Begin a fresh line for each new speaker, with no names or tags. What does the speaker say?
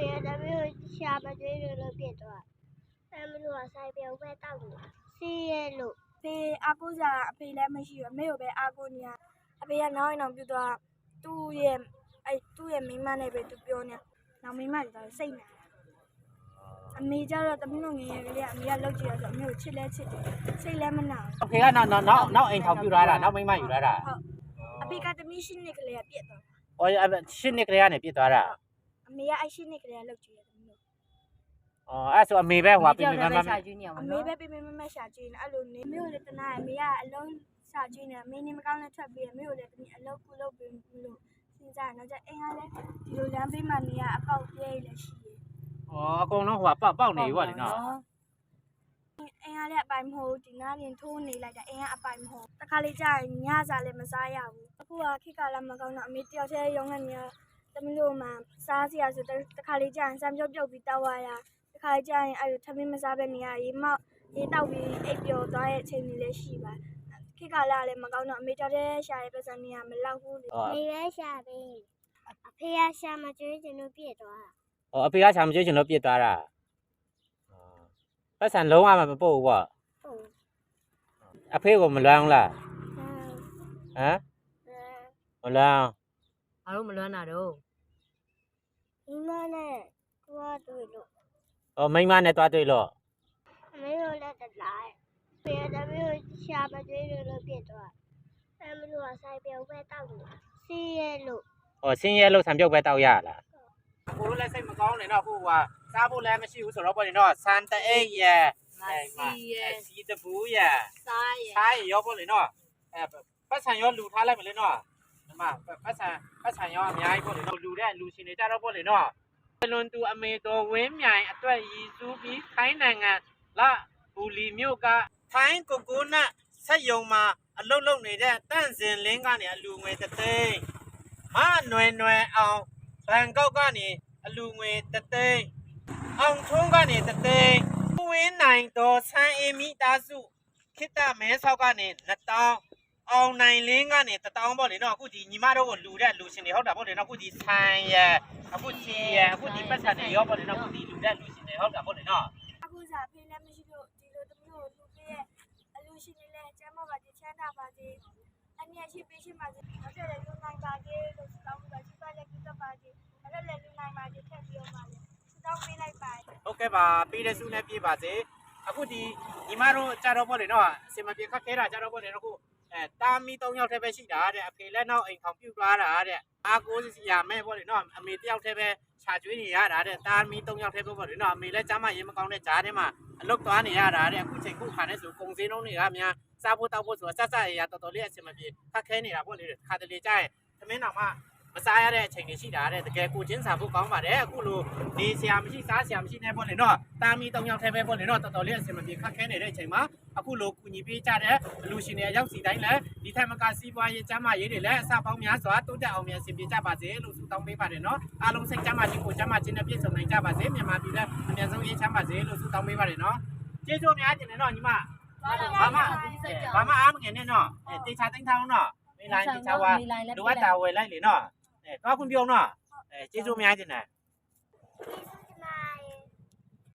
ဖေရတမျိုးရှာမကျွေးလို့လို့ပြစ်သွားအဲမလို့ကဆိုင်ပြုံပဲတောက်နေတာစီးရဲလို့
ဖေအားကိုးစားအဖေလည်းမရှိဘူးအမေကိုပဲအားကိုးနေရအဖေကနောက်ရင်တော့ပြသွားသူ့ရဲ့အဲသူ့ရဲ့မိန်းမနဲ့ပဲသူပြောနေနောက်မိန်းမတွေတော့စိတ်နေအမေကျတော့တမီးတို့ငယ်ငယ်ကလေးကအမေကလောက်ကြည့်ရဆိုအမေကိုချစ်လဲချစ်တယ်စိတ်လည်းမနာ
အဖေကနောက်နောက်နောက်နောက်အိမ်ထောင်ပြူလာတာနောက်မိမယူလာတာ
ဟုတ်အဖေကတမီးရှင်းနေကလေးကပြက်သွား
အော်ရှင်းနှစ်ကလေးကနေပြစ်သွားတာ
အမေကအဲ့ရှင်းနေကလေးကလောက်ကြည့်ရတမီးတို့
အော်အဲ့ဆိုအမေပဲဟွာပြမမမ
ရှာကျွေးနေအောင်
အမေပဲပြပြမမရှာကြည့်နေအဲ့လိုနေမျိုးလည်းတနာအမေကအလုံးရှာကြည့်နေအမေနေမကောင်းနဲ့ထွက်ပြီးအမေကိုလည်းတမီးအလုံးကုလုပ်ပြီးလို့စဉ်းစားတော့ကြအိမ်ကလည်းဒီလိုလမ်းဘေးမှာနေရအပေါက်ပြဲလည်းရှိတယ်
အော်အကုန်လုံးဟွာပေါက်ပေါက်နေပြီပေါ့လေနော်
အင်းကလည်းအပိုင်မဟုတ်ဒီနားရင်ထိုးနေလိုက်တာအင်းကအပိုင်မဟုတ်တခါလေကြာရင်ညစားလည်းမစားရဘူးအခုကခေတ်ကလည်းမကောင်းတော့အမေတယောက်တည်းရုံးနေနေ တမလို့မှစားစရာဆိုတခါလေကြာရင်စံပြုတ်ပြုတ်ပြီးတောက်ရရတခါလေကြာရင်အဲ့လိုထမင်းမစားဘဲနေရရေမောက်ရေတောက်ပြီးအိပ်ပျော်သွားရဲ့အချိန်တွေလည်းရှိပါခေတ်ကလည်းမကောင်းတော့အမေတယောက်တည်းရှာရဲ့ပတ်စံနေရမလောက်ဘူးလေ
အော်
နေပဲရှာပြီးအဖေကရှာမကျွေးချင်လို့ပြစ်သွား
အော်အဖေကချာမကျွေးချင်လို့ပြစ်သွားတာပတ်စံလုံးဝမပို့ဘူးပေါ့
ဟုတ်
အဖေကမလွမ်းဘူးလားဟမ်မလွမ်း
အားလုံးမလွမ်းတာတော့
ဒီမနဲ့တွားတွေ့လို့
အော်မိမနဲ့တွားတွေ့လို့
အမေတို့လည်းတလားဖေရတမျိုးရှာမကျွေးလို့လို့ပြစ်သွားအဲမလို့ကဆိုင်ပြုံပဲတောက်နေတာစီးရဲလို့
အော်ဆင်းရဲလို့ဆံပြုတ်ပဲတောက်ရလားကိုလိုလည်းစိတ်မကောင်းနေတော့အခုကစားဖို့လည်းမရှိဘူးဆိုတော့ပေါ့လေနော်ဆန်တအိတ်ရဲ့
ငါစီရဲ့
စီတပူရဲ့
စားရဲ့
စားရရောပေါ့လေနော်အဲပတ်စံရောလူထားလိုက်မလဲနော် ဒီမှာပတ်စံပတ်စံရောအများကြီးပေါ့လေနော်လူတဲ့လူရှင်တွေကြတော့ပေါ့လေနော်လွန်သူအမေတော်ဝင်းမြိုင်အတွက်ရည်စူးပြီးခိုင်းနိုင်ငံလာဘူလီမြို့ကထိုင်းကိုကိုနတ်ဆက်ယုံမှာအလုတ်လုတ်နေတဲ့တန့်စင်လင်းကနေအလူငွေတသိန်းမနွယ်နွယ်အောင်ဘန်ကောက်ကနေအလူငွေတသိန်းအောင်ထုံးကနေတသိန်းဝင်းနိုင်တော်ဆန်းအေမီတာစုခိတမဲဆောက်ကနေ2000 အောင်နိုင်လင်းကနေ1000ပေါ့လေနော်အခုဒီညီမတို့ကိုလူတဲ့လူရှင်တွေဟုတ်တာပေါ့လေနော်အခုဒီဆန်ရယ်အခုချီရယ်အခုဒီပတ်စံတွေရောပေါ့လေနော်အခုဒီလူတဲ့လူရှင်တွေဟုတ်တာပေါ့လေနော်
အခုစားဖေးလည်းမရှိလို့ဒီလိုတမျိုးလူပေးရဲ့အလူရှင်တွေလည်းကျမ်းမာပါစေချမ်းသာပါစေအနည်းရှိပေးရှိပါစေနောက်ထပ်လည်းလူနိုင်ပါစေလို့တောင်းပါရှိပါလေကိစ္စပါစေအဲ့ဒါလည်းလူနိုင်ပါစေထက်ပြီးတော့ပါလေတောင်းပေးလိုက်ပါ
ဟုတ်ကဲ့ပါပေးတဲ့စုနဲ့ပြေးပါစေအခုဒီညီမတို့ကြတော့ပေါ့လေနော်အစင်မပြေခက်ခဲတာကြတော့ပေါ့လေနော်အခု အဲတာမီ၃ယောက်တည်းပဲရှိတာတဲ့အဖေလက်နောက်အိမ်ခေါင်ပြုတ်သွားတာတဲ့အားကိုးစီရမဲ့ပေါ့လေနော်အမေတယောက်တည်းပဲခြာကျွေးနေရတာတဲ့တာမီ၃ယောက်တည်းပဲပေါ့လေနော်အမေလည်းကြားမရေးမကောင်းတဲ့ကြားထဲမှာအလုတ်သွားနေရတာတဲ့အခုချိန်ခုခါနဲ့ဆိုကုံစင်းလုံးတွေကများစားဖို့တောက်ဖို့ဆိုဆက်ဆက်ရရတော်တော်လေးအစင်မပြေခက်ခဲနေတာပေါ့လေခါတလေကြရင်သမင်းတော်မှ မစားရတဲ့အချိန်တွေရှိတာတဲ့တကယ်ကိုချင်းစားဖို့ကောင်းပါတယ်အခုလိုနေဆရာမရှိစားဆရာမရှိနေပေါ့လေနော်တာမီ၃ယောက်တည်းပဲပေါ့လေနော်တော်တော်လေးအစင်မပြေခက်ခဲနေတဲ့အချိန်မှာအခုလိုကူညီပေးကြတဲ့အလူရှင်တွေအရောက်စီတိုင်းလည်းဒီထက်မကစီးပွားရေးကျန်းမာရေးတွေလည်းအစပေါင်းများစွာတိုးတက်အောင်မြန်ဆင်ပြေကြပါစေလို့ဆုတောင်းပေးပါတယ်နော်အားလုံးစိတ်ကျန်းမာခြင်းကိုကျန်းမာခြင်းနဲ့ပြည့်စုံနိုင်ကြပါစေမြန်မာပြည်လည်းအမြန်ဆုံးအေးချမ်းပါစေလို့ဆုတောင်းပေးပါတယ်နော်ကျေးဇူးများတင်တယ်နော်ညီမဘာမှဘာမှအားမငယ်နဲ့နော်အဲတေချာတိုင်းထောင်းနော်မိလိုင်းတေချာဝါလိုအပ်တာဝယ်လိုက်လေနော် အဲတော့ခွင့်ပြုံးနော်အဲကျေးဇူးများတင်တယ်
စီး